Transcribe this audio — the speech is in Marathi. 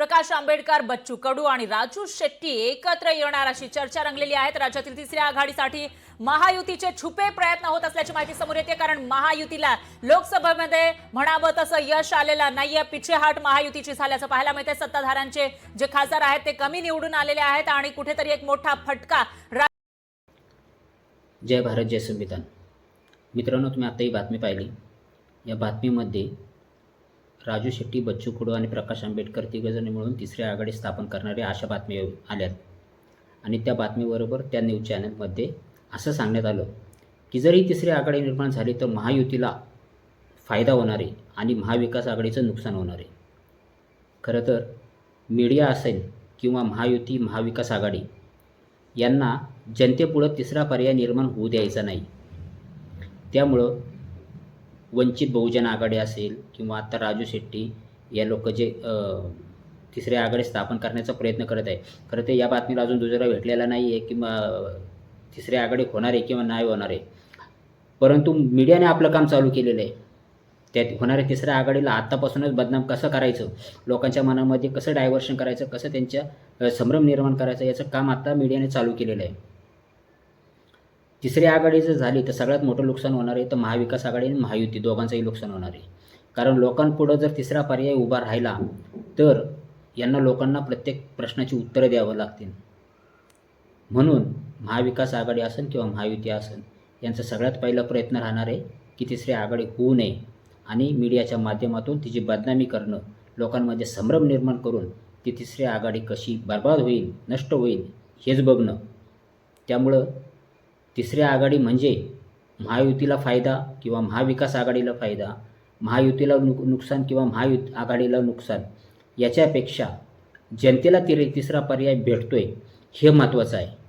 प्रकाश आंबेडकर बच्चू कडू आणि राजू शेट्टी एकत्र येणार अशी चर्चा रंगलेली आहे. तर राज्यातील तिसऱ्या आघाडीसाठी महायुतीचे छुपे प्रयत्न होत असल्याची माहिती समोर येते कारण महायुतीला लोकसभेमध्ये म्हणावं तसं यश आलेलं नाहीये. पिछेहाट महायुतीची झाल्याचं पाहायला मिळते सत्ताधाऱ्यांचे जे खासदार आहेत ते कमी निवडून आलेले आहेत आणि कुठेतरी एक मोठा फटका जय भारत जय संविधान. मित्रांनो तुम्ही आता ही बातमी पाहिली. या बातमीमध्ये राजू शेट्टी बच्चू कडू आणि प्रकाश आंबेडकर तिघजणी मिळून तिसरी आघाडी स्थापन करणाऱ्या अशा बातम्या आल्यात. आणि त्या बातमीबरोबर त्या न्यूज चॅनलमध्ये असं सांगण्यात आलं की जर ही तिसरी आघाडी निर्माण झाली तर महायुतीला फायदा होणार आहे आणि महाविकास आघाडीचं नुकसान होणार आहे. खरं तर मीडिया असेल किंवा महायुती महाविकास आघाडी यांना जनतेपुढं तिसरा पर्याय निर्माण होऊ द्यायचा नाही. त्यामुळं वंचित बहुजन आघाडी असेल किंवा आता राजू शेट्टी या लोक जे तिसरे तिसऱ्या आघाडी स्थापन करण्याचा प्रयत्न करत आहे. खरं ते या बातमीला अजून दुजोरा भेटलेला नाही आहे किंवा तिसरे आघाडी होणार आहे किंवा नाही होणार आहे. परंतु मीडियाने आपलं काम चालू केलेलं आहे. त्यात होणाऱ्या तिसऱ्या आघाडीला आत्तापासूनच बदनाम कसं करायचं? लोकांच्या मनामध्ये कसं डायव्हर्शन करायचं? कसं त्यांच्या संभ्रम निर्माण करायचं? याचं काम आता मीडियाने चालू केलेलं आहे. तिसरी आघाडी जर झाली तर सगळ्यात मोठं नुकसान होणार आहे. तर महाविकास आघाडी आणि महायुती दोघांचंही नुकसान होणार आहे. कारण लोकांपुढं जर तिसरा पर्याय उभा राहिला तर यांना लोकांना प्रत्येक प्रश्नाची उत्तरं द्यावं लागतील. म्हणून महाविकास आघाडी असेल किंवा महायुती असेल यांचा सगळ्यात पहिला प्रयत्न राहणार आहे की तिसरी आघाडी होऊ नये आणि मीडियाच्या माध्यमातून तिची बदनामी करणं लोकांमध्ये संभ्रम निर्माण करून ती तिसरी आघाडी कशी बर्बाद होईल नष्ट होईल हेच बघणं. त्यामुळं तिसरी आघाडी म्हणजे महायुतीला फायदा किंवा महाविकास आघाडीला फायदा महायुतीला नुक नुकसान किंवा महायुत आघाडीला नुकसान याच्यापेक्षा जनतेला तिरे तिसरा पर्याय भेटतोय हे महत्त्वाचं आहे.